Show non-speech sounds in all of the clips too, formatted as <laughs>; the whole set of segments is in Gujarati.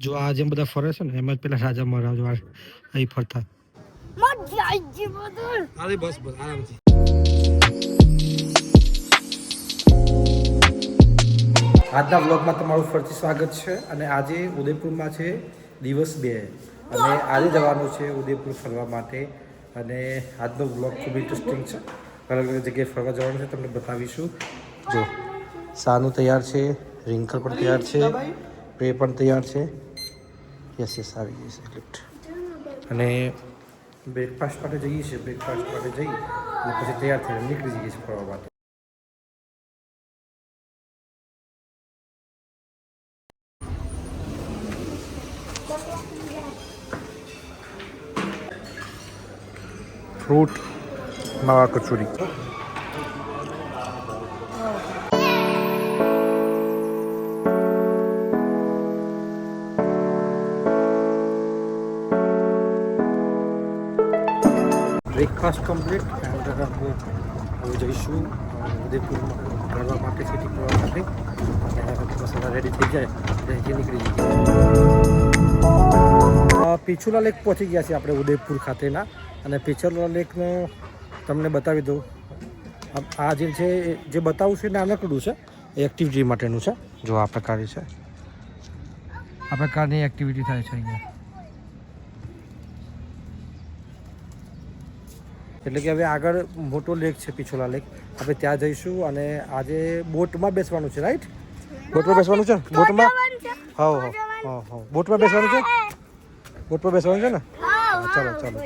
જો આ જેમ બધા ફરે છે ને એમ જ પેલા રાજા મહારાજ અહીં ફરતા. અરે બસ બસ આરામથી. આજના વ્લોગમાં તમારું ફરીથી સ્વાગત છે અને આજે ઉદયપુરમાં છે દિવસ બે. અને આજે જવાનું છે ઉદયપુર ફરવા માટે. અને આજનો વ્લોગ ખૂબ ઇન્ટરેસ્ટિંગ છે. અલગ અલગ જગ્યાએ ફરવા જવાનું છે તમને બતાવીશું. જો સાનું તૈયાર છે. રિંકલ પણ તૈયાર છે. પે પણ તૈયાર છે. યસ યસ આવી ગઈ છે લિફ્ટ અને બ્રેકફાસ્ટ માટે જઈએ છીએ બ્રેકફાસ્ટ માટે જઈ અને પછી તૈયાર થઈને નીકળી જઈએ છીએ ફરવા માટે. ફ્રૂટ માવા કચોરી. બ્રેકફાસ્ટ કમ્પ્લીટ એન્ડ હવે જઈશું ઉદયપુરમાં ફરવા માટે સિટી કરવા માટે મસાલા રેડી થઈ જાય. એટલે નીકળી જઈએ. પીછુલા લેક પહોંચી ગયા છે આપણે ઉદયપુર ખાતેના. અને પીછુલા લેકનો તમને બતાવી દઉં. આ- જે છે એ જે બતાવું છે નાનકડું છે. એ એક્ટિવિટી માટેનું છે. જો આ પ્રકારે છે. આ પ્રકારની એક્ટિવિટી થાય છે અહીંયા. એટલે કે હવે આગળ મોટો લેક છે પિછોલા લેક. આપણે ત્યાં જઈશું અને આજે બોટમાં બેસવાનું છે રાઈટ બોટમાં બેસવાનું છે? બોટમાં? હા હા હા હા બોટમાં બેસવાનું છે? બોટમાં બેસવાનું છે ને? ચાલો ચાલો.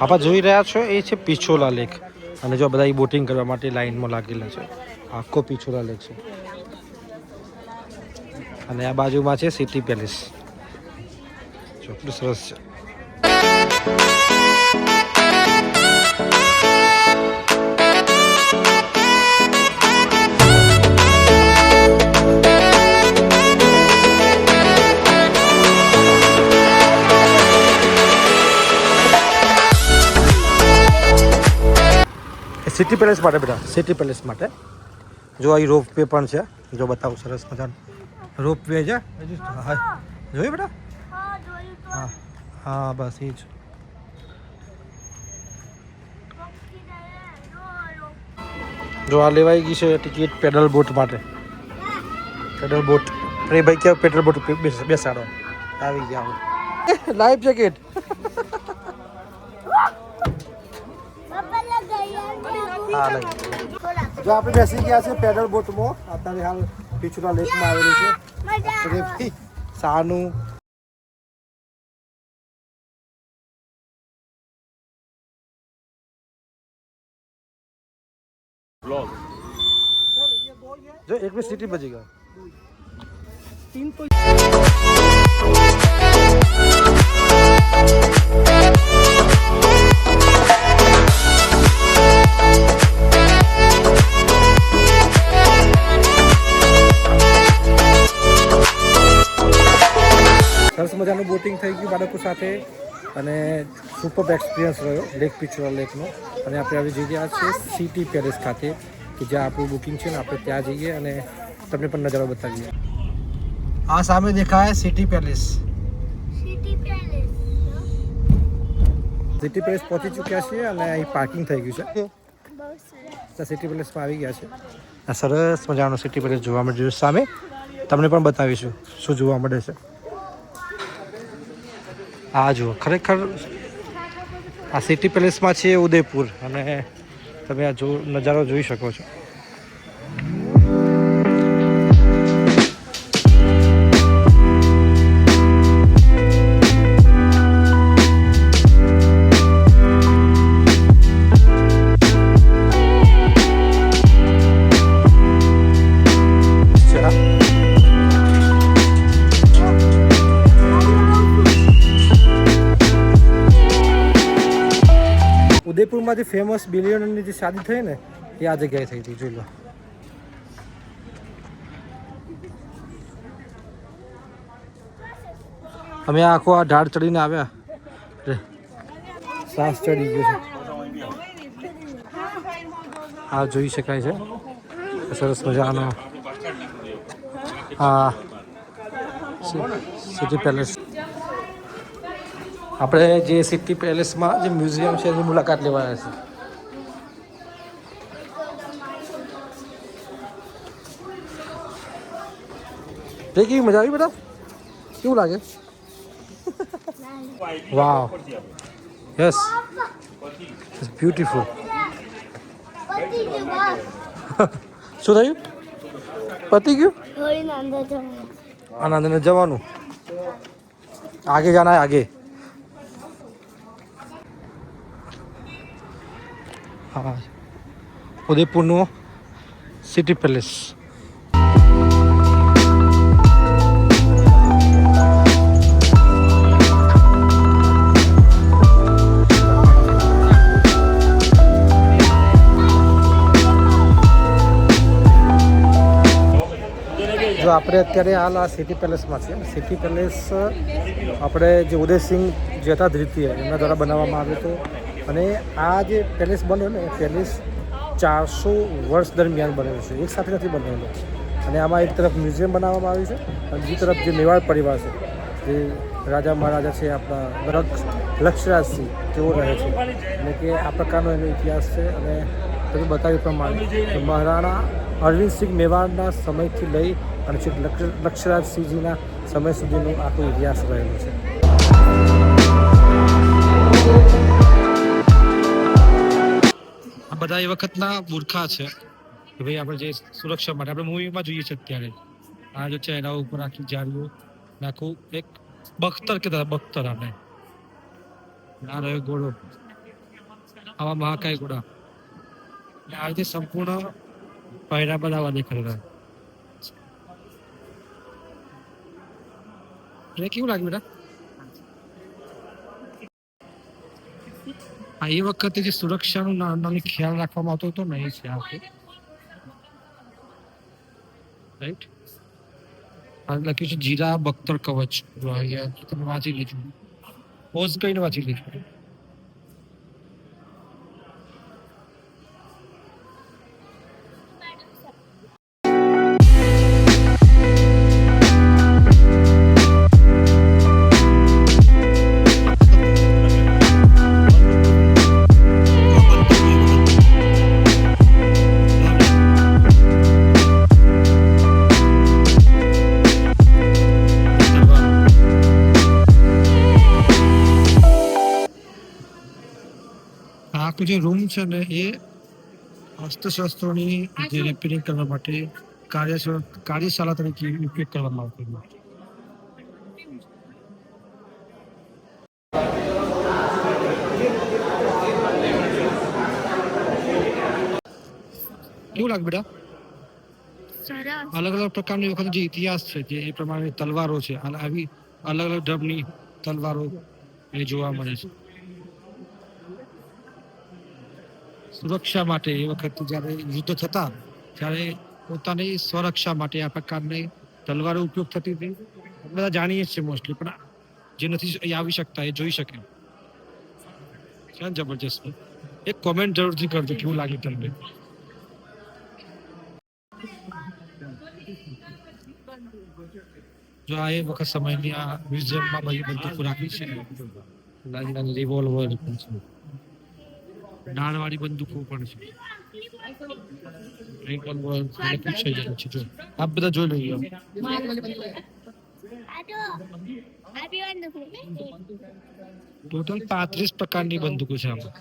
આપણે જોઈ રહ્યા છો એ છે પિછોલા લેક. અને જો બધા બોટિંગ કરવા માટે લાઈનમાં લાગેલા છે. આખો પિછોલા લેક છે. અને આ બાજુમાં છે સિટી પેલેસ. જો સરસ છે. સિટી પેલેસ માટે બેટા, સિટી પેલેસ માટે. જો અહીં રોપ વે પણ છે. જો બતાવું સરસ મજાનું. રોપ વે છે હા જોયું બેટા હા જોયું તો હા હા બસ એ જ રોકી દે રો રો જો આ લેવાઈ ગઈ છે ટિકિટ પેડલ બોટ માટે પેડલ બોટ અરે ભાઈ કેવું પેડલ બોટ પે- બેસ- બેસાડો આવી ગયા લાઈફ જેકેટ પપ્પા લગાઈ હા લઈ જો આપણે બેસી ગયા છે પેડલ બોટમાં અત્યારે હાલ પિછલા લેકમાં આવેલું છે મજા અરે ભાઈ સાનું જો એક મિનિટ સિટી બચી ગયો સરસ મજાનું બોટિંગ થઈ ગયું બાળકો સાથે અને સુપર એક્સપિરિયન્સ રહ્યો લેક પિચોરા લેકનો. અને આપણે આવી જગ્યા છે સિટી પેલેસ ખાતે કે જ્યાં આપણું બુકિંગ છે ને આપણે ત્યાં જઈએ અને તમને પણ નજારો બતાવીએ. આ સામે દેખાય સિટી પેલેસ. સિટી પેલેસ પહોંચી ચૂક્યા છીએ અને અહીં પાર્કિંગ થઈ ગયું છે. સિટી પેલેસમાં આવી ગયા છે. આ સરસ મજાનું સિટી પેલેસ જોવા મળ્યું છે સામે. તમને પણ બતાવીશું શું જોવા મળે છે. આ જુઓ, ખરેખર આ સિટી પેલેસમાં છે ઉદયપુર અને તમે આ જો નજારો જોઈ શકો છો. ઉદયપુરમાં જે ફેમસ બિલિયનની જે શાદી થઈ ને, એ આ જગ્યાએ થઈ હતી, જોઈ લો. અમે આખો આ ઢાળ ચડીને આવ્યા. શ્વાસ ચડી ગયો છે. આ જોઈ શકાય છે. સરસ મજાનો હા સિટી પેલેસ આપણે જે સિટી પેલેસમાં જે મ્યુઝિયમ છે એની મુલાકાત લેવા આવ્યા છે. તે કેવી મજા આવી બેટા? કેવું લાગે? વાવ. યસ ઇટ્સ બ્યુટીફુલ શું થયું? પતી ગયું? આનંદને જવાનું. આગે જાના આગે. ઉદયપુરનું સિટી પેલેસ. જો આપણે અત્યારે હાલ આ સિટી પેલેસમાં છીએ. સિટી પેલેસ, આપણે જે ઉદયસિંહ જતાદ્રિતીય એમના દ્વારા બનાવવામાં આવ્યું હતો. અને આ જે પેલેસ બન્યો ને પેલેસ ચારસો વર્ષ દરમિયાન બનેલો છે. એક સાથે નથી બનેલો. અને આમાં એક તરફ મ્યુઝિયમ બનાવવામાં આવ્યું છે અને બીજી તરફ જે મેવાડ પરિવાર છે, જે રાજા મહારાજા છે, આપણા લક્ષરાજ લક્ષરાજસિંહ, તેઓ રહે છે. એટલે કે આ પ્રકારનો એનો ઇતિહાસ છે અને તમે બતાવ્યું પ્રમાણે કે મહારાણા અરવિંદસિંહ મેવાડના સમયથી લઈ અને લક્ષરાજસિંહજીના સમય સુધીનો આખો ઇતિહાસ રહેલો છે. બધા એ વખતના મૂર્ખા છે કે ભાઈ આપણે જે સુરક્ષા માટે, આપણે મૂવીમાં જોઈએ છે અત્યારે. આ જો છે એના ઉપર આખી જાળીઓ નાખું, એક બખ્તર કે બખ્તર આપણે આ રહ્યો ઘોડો. આવા મહાકાય ઘોડા. આ રીતે સંપૂર્ણ પહેરા બનાવવા દેખાડેલા એટલે કેવું લાગ્યું બેટા? હા એ વખતે જે સુરક્ષાનું નાની ખ્યાલ રાખવામાં આવતો હતો ને એ છે આખું રાઈટ લખ્યું છે જીરા બખ્તર કવચ. જો તમે વાંચી લીધું પોઝ કરીને વાંચી લેજો. જે રૂમ છે ને એ હસ્તશાસ્ત્રોની જે રિપેરિંગ કરવા માટે કાર્ય કાર્યશાળા તરીકે ઉપયોગ કરવામાં આવતો હતો. કેવું લાગે બેટા? અલગ અલગ પ્રકારની વખત જે ઇતિહાસ છે જે એ પ્રમાણે તલવારો છે અને આવી અલગ અલગ ઢબની તલવારો એ જોવા મળે છે. સુરક્ષા માટે એ વખત જ્યારે યુદ્ધ થતા, ત્યારે પોતાની સ્વરક્ષા માટે આ પ્રકારની તલવારો ઉપયોગ થતી હતી. બધા જાણીએ છીએ મોસ્ટલી પણ જે નથી આવી શકતા, એ જોઈ શકે. છે જબરજસ્ત? એક કોમેન્ટ જરૂરથી કરજો, કેવું લાગે તમને? જો આ એ વખત સમયની આ મ્યુઝિયમમાં બધી બંદૂકો રાખી છે નાની નાની રિવોલ્વર પણ બંદૂકો પણ છે. રિવોલ્વર એટલે પૂછાઈ જાય છે જો. આપ બધા જોઈ લઈએ આ આ ટોટલ પાંત્રીસ પ્રકારની બંદૂકો છે આમાં.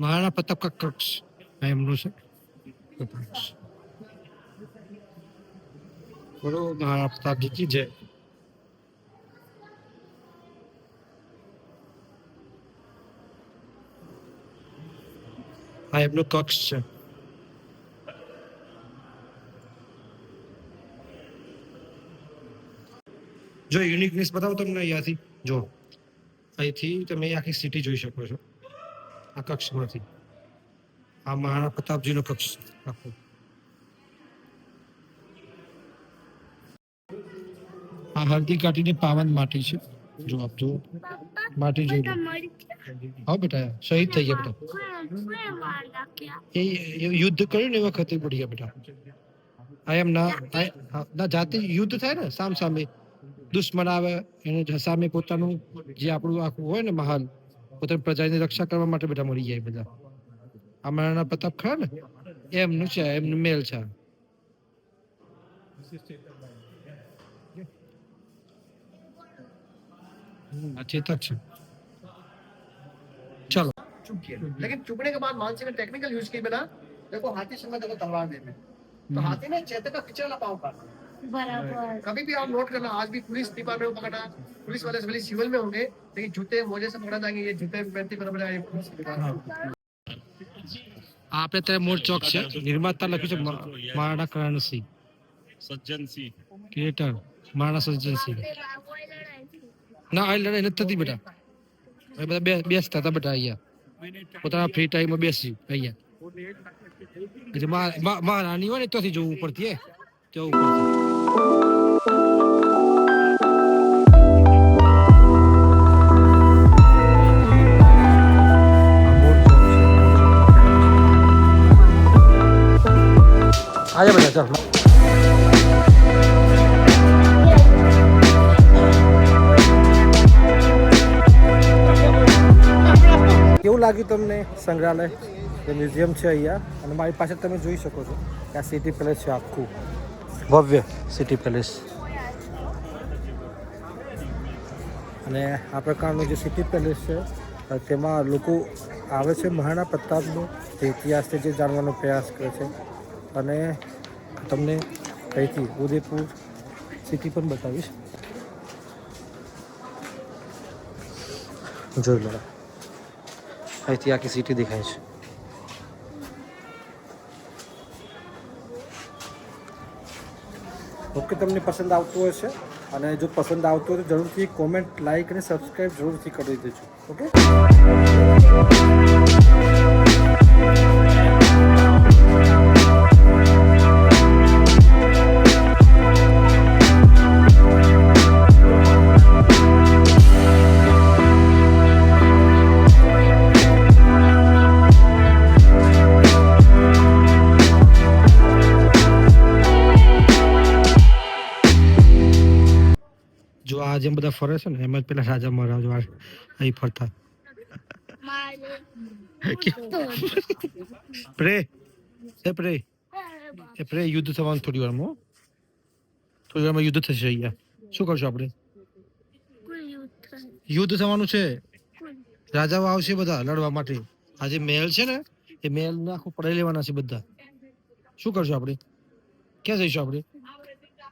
મહારાણા પ્રતાપ કક્ષ. એમનું છે. કક્ષ. બોલો મહારાણા પ્રતાપજી કી જય આ એમનો કક્ષ છે. જો યુનિકનેસ બતાવો તમને અહીંયાથી, જો. અહીંથી તમે આખી સિટી જોઈ શકો છો. આ કક્ષમાંથી. આ મહારાણા પ્રતાપજીનો કક્ષ આખો. આ હળદી કાઢીને પાવન માટી છે. જો આપ જો માટી જોઈ લો. હા બેટા, શહીદ થઈ ગયા બેટા. એ યુદ્ધ કર્યું ને એ વખતે પડી ગયા બેટા. આ એમ ના ના, જાતે યુદ્ધ થાય ને, સામ સામે દુશ્મન આવે, એને સામે પોતાનું જે આપણું આખું હોય ને મહાલ પોતાની પ્રજાની રક્ષા કરવા માટે બધા મરી જાય બધા. મહારાણા પ્રતાપ ખરા ને? એમનું છે, એમનું મેલ છે. अच्छे तो चलो। लेकिन चुपने के बाद मानसिंह ने टेक्निकल यूज़ बिना देखो हाथी देखो तलवार दे तो हम्म। हाथी ने का पिछला काटा बराबर। कभी भी आप नोट करना आज भी पुलिस डिपार्टमेंट में पकड़ा पुलिस वाले सिविल में होंगे लेकिन जूते मोजे से पकड़ा जाएँगे ये जूते पहनते पर हाँ। आपने तेरे मोर चौक से निर्माता लगी से महाराणा करण सिंह। सज्जन सिंह। क्रिएटर महाराणा सज्जन सिंह। ના, આ લડાઈ નથી થતી બેટા. બધા બેસતા હતા બેટા અહીંયા. પોતાના ફ્રી ટાઈમમાં બેસી અહીંયા. મહારાણી હોય ને ત્યાંથી જોવું પડતી એ ઉપરથી. આજે બધા ચાલો. કેવું લાગ્યું તમને સંગ્રહાલય? જે મ્યુઝિયમ છે અહીંયા? અને મારી પાસે તમે જોઈ શકો છો કે આ સિટી પેલેસ છે આખું. ભવ્ય સિટી પેલેસ. અને આ પ્રકારનું જે સિટી પેલેસ છે તેમાં લોકો આવે છે મહારાણા પ્રતાપનો જે ઇતિહાસ છે, જે જાણવાનો પ્રયાસ કરે છે. અને તમને અહીંથી ઉદયપુર સિટી પણ બતાવીશ. જોઈ લો. અહીંથી આખી સિટી દેખાય છે. ઓકે તમને પસંદ આવતું હશે અને જો પસંદ આવતું હોય તો જરૂરથી કોમેન્ટ લાઈક અને સબસ્ક્રાઈબ જરૂરથી કરી દેજો. ઓકે જેમ બધા ફરે છે ને, એમ જ પેલા રાજા મહારાજ વાળ અહીં ફરતા. પ્રે, એ પ્રે એ પ્રે, યુદ્ધ થવાનું થોડી વારમાં થોડી વારમાં યુદ્ધ થશે અહીંયા. શું કરશું આપણે? યુદ્ધ થવાનું છે. રાજાઓ આવશે બધા લડવા માટે. આ જે મહેલ છે ને, એ મહેલ ને આખું પડાઈ લેવાના છે બધા. શું કરશું આપણે? ક્યાં જઈશું આપણે?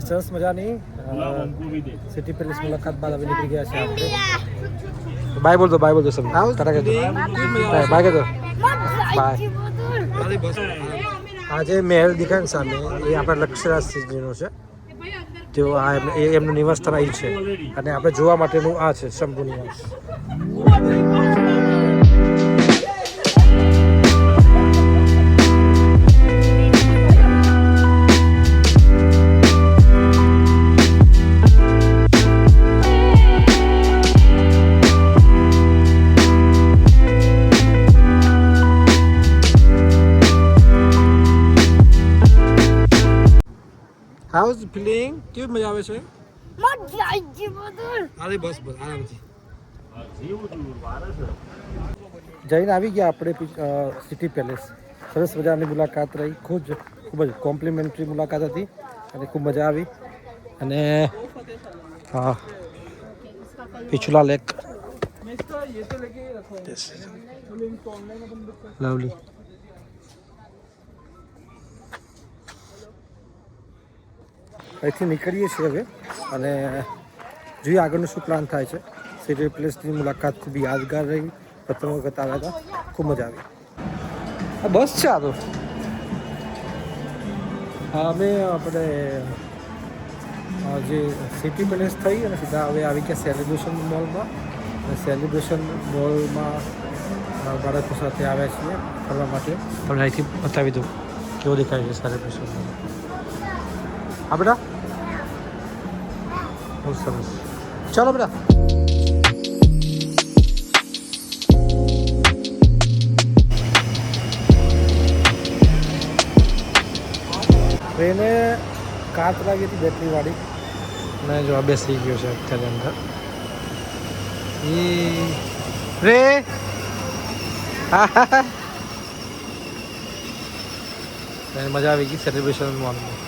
સરસ મજાની સિટી પેલેસ મુલાકાત બાદ હવે નીકળી ગયા છે આપણે. બાય બોલ દો બાય બોલ દો સબ ટાટા કે દો બાય કે દો બાય. આજે જે મહેલ દેખાય ને સામે એ આપણા લક્ષરાજ સિંહજીનો છે. તેઓ આ એમ- એ એમનું નિવાસ સ્થાન અહીં છે. અને આપણે જોવા માટેનું આ છે શંભુ નિવાસ ફિલિંગ કેવી મજા આવે છે? મજા આવી ગઈ બધું. અરે બસ બસ આરામથી. જઈને આવી ગયા આપણે સિટી પેલેસ. સરસ મજાની મુલાકાત રહી. ખૂબ જ ખૂબ જ કોમ્પ્લિમેન્ટરી મુલાકાત હતી અને ખૂબ મજા આવી. અને હા પિછલા લેક. લવલી અહીંથી નીકળીએ છીએ હવે. અને જોઈએ આગળનું શું પ્લાન થાય છે. સિટી પ્લેસની મુલાકાત ખૂબ યાદગાર રહી. પ્રથમ વખત આવ્યા હતા. ખૂબ મજા આવી. આ બસ છે આ તો. અમે આપણે જે સિટી પેલેસ થઈ અને સીધા હવે આવી ગયા સેલિબ્રેશન મોલમાં અને સેલિબ્રેશન મોલમાં બાળકો સાથે આવ્યા છીએ ફરવા માટે. તમને અહીંથી બતાવી દઉં. કેવો દેખાય છે સેલિબ્રેશન મોલ હા બેટા? બહુ સરસ. ચાલો બેટા. ટ્રેને કાચ લાગી હતી બેટરીવાળી. ને જો આ બેસી ગયો છે અત્યારે અંદર. એ રે. <laughs> મજા આવી ગઈ સેલિબ્રેશન મોલમાં